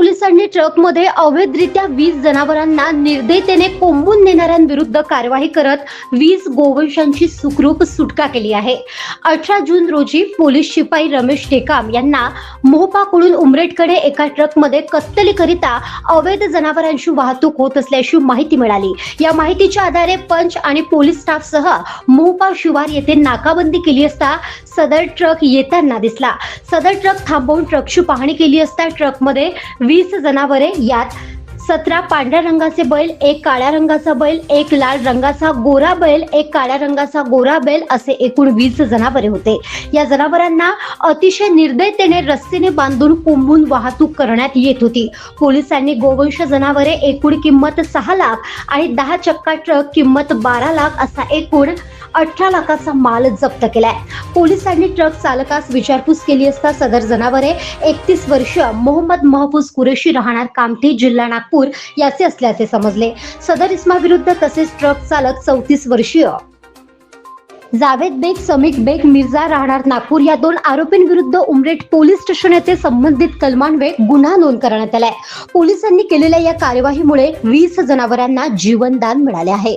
पोलिसांनी ट्रकमध्ये अवैधरित्या वीस जनावरांना निर्दयतेने कोंबून नेणाऱ्यांविरुद्ध कारवाई करत वीस गोवंशांची सुखरूप सुटका केली आहे. अठरा जून रोजी पोलीस शिपाई रमेश टेकाम यांना मोहपाकडून उमरेडकडे एका ट्रकमध्ये कत्तलीकरिता अवैध जनावरांची वाहतूक होत असल्याची माहिती मिळाली. या माहितीच्या आधारे पंच आणि पोलीस स्टाफसह मोहपा शिवार येथे नाकाबंदी केली असता सदर ट्रक येताना दिसला. सदर ट्रक थांबवून ट्रकची पाहणी केली असता ट्रकमध्ये वीस जनावरे यात. सतरा पांढऱ्या रंगाचे बैल एक काळ्या रंगाचा बैल एक लाल रंगाचा गोरा बैल एक काळ्या रंगाचा गोरा बैल असे एकूण वीस जनावरे होते. या जनावरांना अतिशय निर्दयतेने रस्त्याने बांधून कोंबून वाहतूक करण्यात येत होती. पोलिसांनी गोवंश जनावरे एकूण किंमत सहा लाख आणि दहा चक्का ट्रक किंमत बारा लाख असा एकूण अठरा लाखाचा माल जप्त केलाय. पोलिसांनी ट्रक चालकास विचारपूस केली असता सदर जनावरे एकतीस वर्ष मोहम्मद महफूज कुरेशी राहणार कामठी जिल्हा नागपूर याचे असल्याचे समजले. सदर इस्माविरुद्ध तसेच ट्रक चालक चौतीस वर्षीय जावेद बेग समीक बेग मिर्झा राहणार नागपूर या दोन आरोपींविरुद्ध उमरेट पोलीस स्टेशन येथे संबंधित कलमांवे गुन्हा नोंद करण्यात आलाय. पोलिसांनी केलेल्या या कार्यवाहीमुळे वीस जनावरांना जीवनदान मिळाले आहे.